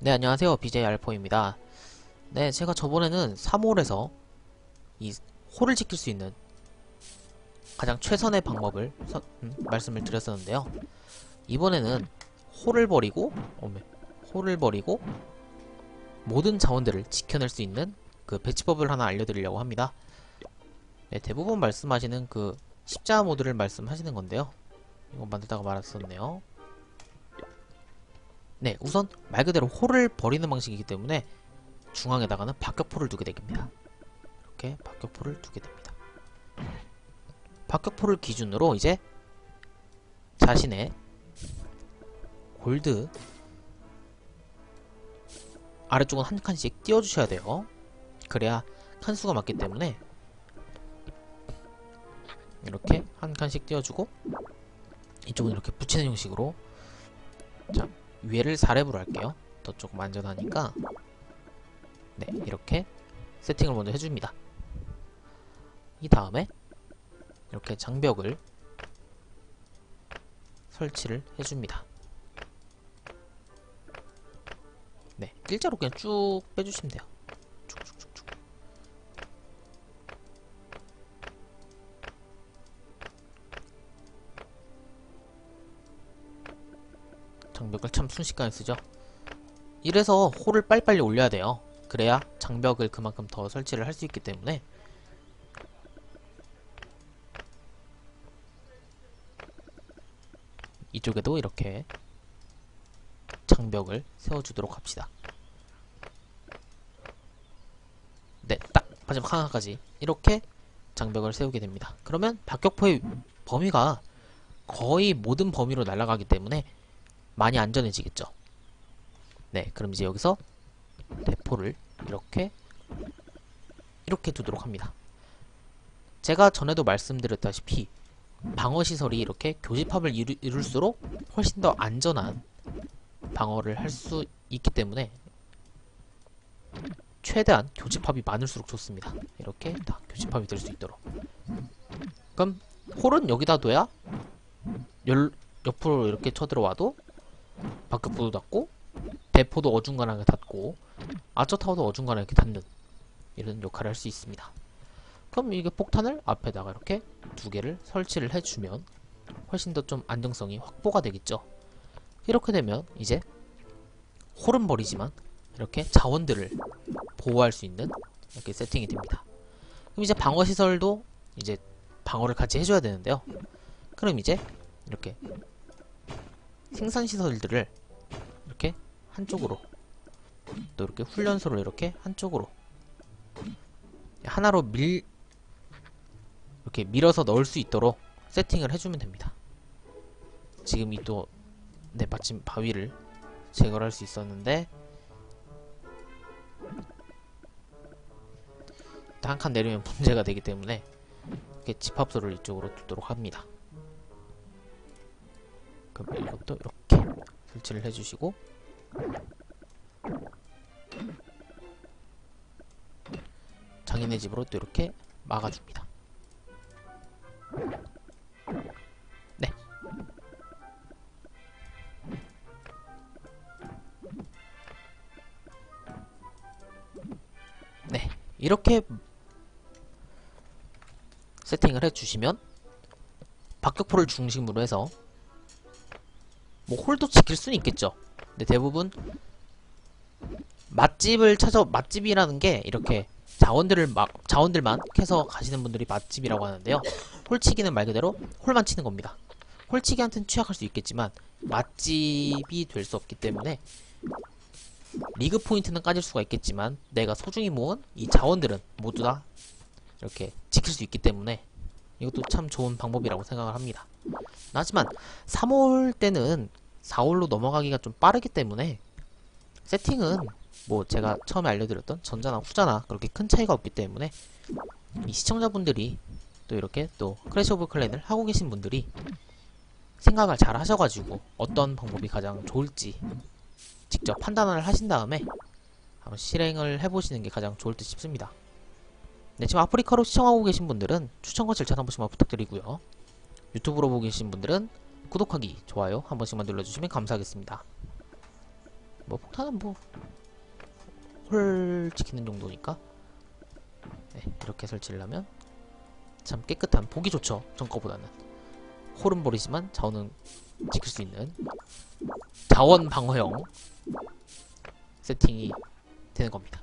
네, 안녕하세요. BJ 알포입니다. 네, 제가 저번에는 3홀에서 이 홀을 지킬 수 있는 가장 최선의 방법을 서- 음, 말씀을 드렸었는데요. 이번에는 홀을 버리고, 어메, 홀을 버리고 모든 자원들을 지켜낼 수 있는 그 배치법을 하나 알려드리려고 합니다. 네, 대부분 말씀하시는 그 십자가 모드를 말씀하시는 건데요. 이거 만들다가 말았었네요. 네, 우선 말 그대로 홀을 버리는 방식이기 때문에 중앙에다가는 박격포를 두게 됩니다. 이렇게 박격포를 두게 됩니다. 박격포를 기준으로 이제 자신의 골드 아래쪽은 한 칸씩 띄워주셔야 돼요. 그래야 칸수가 맞기 때문에 이렇게 한 칸씩 띄워주고 이쪽은 이렇게 붙이는 형식으로 자 위에를 4렙으로 할게요. 더 조금 안전하니까 네 이렇게 세팅을 먼저 해줍니다. 이 다음에 이렇게 장벽을 설치를 해줍니다. 네 일자로 그냥 쭉 빼주시면 돼요. 장벽을 참 순식간에 쓰죠. 이래서 홀을 빨리빨리 올려야 돼요. 그래야 장벽을 그만큼 더 설치를 할 수 있기 때문에 이쪽에도 이렇게 장벽을 세워주도록 합시다. 네, 딱 마지막 하나까지 이렇게 장벽을 세우게 됩니다. 그러면 박격포의 범위가 거의 모든 범위로 날아가기 때문에 많이 안전해지겠죠. 네, 그럼 이제 여기서 대포를 이렇게 이렇게 두도록 합니다. 제가 전에도 말씀드렸다시피 방어 시설이 이렇게 교집합을 이루, 이룰수록 훨씬 더 안전한 방어를 할 수 있기 때문에 최대한 교집합이 많을수록 좋습니다. 이렇게 다 교집합이 될 수 있도록. 그럼 홀은 여기다 둬야 열, 옆으로 이렇게 쳐들어와도 바깥포도 닫고 대포도 어중간하게 닫고 아처타워도 어중간하게 닫는 이런 역할을 할 수 있습니다. 그럼 이게 폭탄을 앞에다가 이렇게 두 개를 설치를 해주면 훨씬 더 좀 안정성이 확보가 되겠죠. 이렇게 되면 이제 버리지만 이렇게 자원들을 보호할 수 있는 이렇게 세팅이 됩니다. 그럼 이제 방어 시설도 이제 방어를 같이 해줘야 되는데요. 그럼 이제 이렇게 생산 시설들을 이렇게 한쪽으로 또 이렇게 훈련소를 이렇게 한쪽으로 하나로 밀 이렇게 밀어서 넣을 수 있도록 세팅을 해주면 됩니다. 지금 이또 네, 마침 바위를 제거를 할수 있었는데 한 칸 내리면 문제가 되기 때문에 이렇게 집합소를 이쪽으로 두도록 합니다. 그럼 이것도 이렇게 설치를 해주시고 장인의 집으로 또 이렇게 막아줍니다. 네. 네. 이렇게 세팅을 해주시면 박격포를 중심으로 해서 뭐 홀도 지킬 수는 있겠죠. 근데 대부분 맛집을 찾아 맛집이라는 게 이렇게 자원들을 막 자원들만 캐서 가시는 분들이 맛집이라고 하는데요. 홀치기는 말 그대로 홀만 치는 겁니다. 홀치기한테는 취약할 수 있겠지만 맛집이 될 수 없기 때문에 리그 포인트는 까질 수가 있겠지만 내가 소중히 모은 이 자원들은 모두 다 이렇게 지킬 수 있기 때문에 이것도 참 좋은 방법이라고 생각을 합니다. 하지만 3월 때는 4월로 넘어가기가 좀 빠르기 때문에 세팅은 뭐 제가 처음에 알려드렸던 전자나 후자나 그렇게 큰 차이가 없기 때문에 이 시청자분들이 또 이렇게 또 크래시 오브 클랜을 하고 계신 분들이 생각을 잘 하셔가지고 어떤 방법이 가장 좋을지 직접 판단을 하신 다음에 한번 실행을 해보시는 게 가장 좋을 듯 싶습니다. 네, 지금 아프리카로 시청하고 계신 분들은 추천과 절찬 한 번씩만 부탁드리고요. 유튜브로 보고 계신 분들은 구독하기, 좋아요 한 번씩만 눌러주시면 감사하겠습니다. 뭐 폭탄은 뭐 홀 지키는 정도니까. 네, 이렇게 설치를 하면 참 깨끗한 보기 좋죠 전 거보다는. 홀은 버리지만 자원은 지킬 수 있는 자원 방어형 세팅이 되는 겁니다